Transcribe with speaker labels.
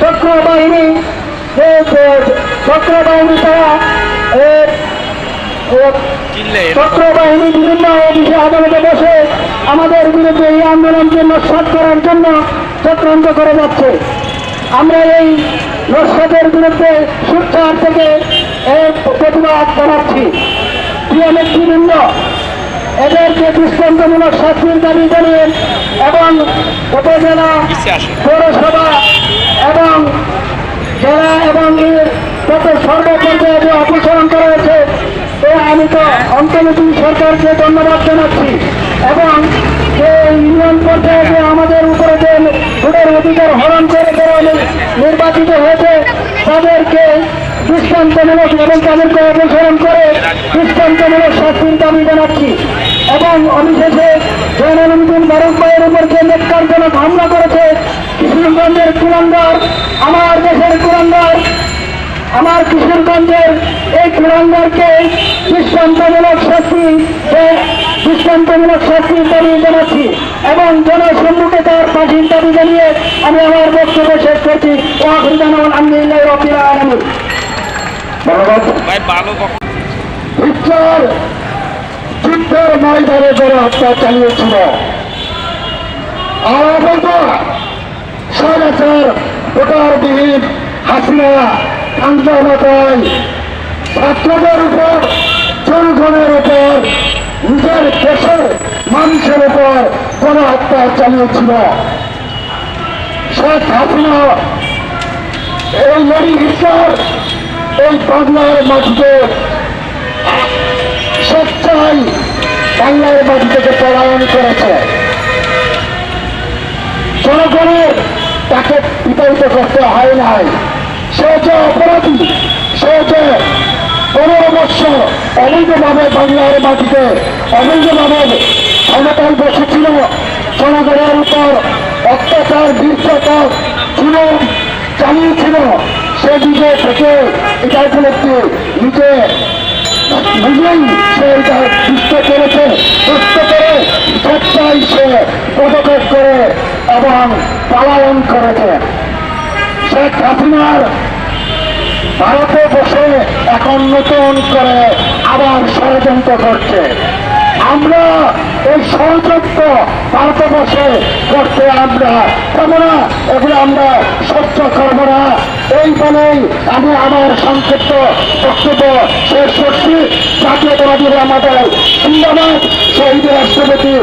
Speaker 1: চক্র বাহিনী চক্র বাহিনী তারা এ, বিভিন্ন অফিসে আদালতে বসে আমাদের বিরুদ্ধে এই আন্দোলনকে নস্বাত করার জন্য চক্রান্ত করে যাচ্ছে। আমরা এই নস্বাতের বিরুদ্ধে সুচ্ছার থেকে প্রতিবাদ জানাচ্ছি। প্রিয় নেতৃবৃন্দ এদেরকে দৃষ্টান্তমূলক শাস্তির দাবি জানিয়ে এবং উপজেলা পৌরসভা এবং জেলা এবং যত সর্বপর্যায়ে যে অপসারণ করা হয়েছে তো আমি তো অন্তর্বর্তী সরকারকে ধন্যবাদ জানাচ্ছি এবং যে ইউনিয়ন পর্যায়ে আমাদের উপরে যে ভোটের অধিকার হরণ করে নির্বাচিত হয়েছে, তাদেরকে দৃষ্টান্তমূলক এবং তাদেরকে অপসারণ করে দৃষ্টান্তমূলক শাস্তির দাবি জানাচ্ছি। এবং অবিশেষে জয়নালুদ্দিন ফারুক ভাইয়ের উপর যে নেটকারজনক হামলা করেছে, কিশোরগঞ্জের কুলাঙ্গার, আমার দেশের কুলাঙ্গার, আমার কিশোরগঞ্জের এই কুলাঙ্গারকে দৃষ্টান্তমূলক শাস্তি দৃষ্টান্তমূলক শাস্তির দাবি জানাচ্ছি এবং জনসম্মুখে তার ফাঁসির দাবি জানিয়ে আমি আমার বক্তব্য শেষ করছি। ওয়াকুল জানান আলহামদুলিল্লাহ রবিল আলমী
Speaker 2: ভাই ভালো বক-
Speaker 1: যুদ্ধের ময়দানে করে হত্যা চালিয়েছিল আর বলব স্বৈরাচার ভোটারবিহীন হাসিনা কান্দা মাতায় ছাত্রদের উপর জনগণের উপর নিজের দেশের মানুষের উপর গণহত্যা চালিয়েছিল শেখ হাসিনা এই লড়ি হিটলার এই বাংলার মাটিতে স্বেচ্ছায় বাংলার মাটি থেকে পলায়ন করেছে। জনগণের তাকে বিতাড়িত করতে হয় নাই। সে যে অপরাধী, সে যে পনেরো বৎসর অবৈধভাবে বাংলার মাটিতে অবৈধভাবে ক্ষমতায় বসেছিল, জনগণের উপর অত্যাচার নির্যাতন জুলুম চালিয়েছিল। সে নিজে থেকে এটা উপলব্ধি নিজে নিজেই সে এটা দুষ্ট করেছে দুষ্ট করে স্বেচ্ছায় সে পদক্ষেপ করে এবং পালায়ন করেছে। শেখ হাসিনার ভারতে বসে এখন নতুন করে আবার ষড়যন্ত্র করছে। আমরা এই ষড়যন্ত্র ভারতবর্ষে করতে আমরা না, এগুলো আমরা সহ্য করব না। এই বলেই আমি আমার সংক্ষিপ্ত বক্তব্য শেষ করছি। জাতীয়তাবাদীরা আমাদের জিন্দাবাদ। শহীদ রাষ্ট্রপতি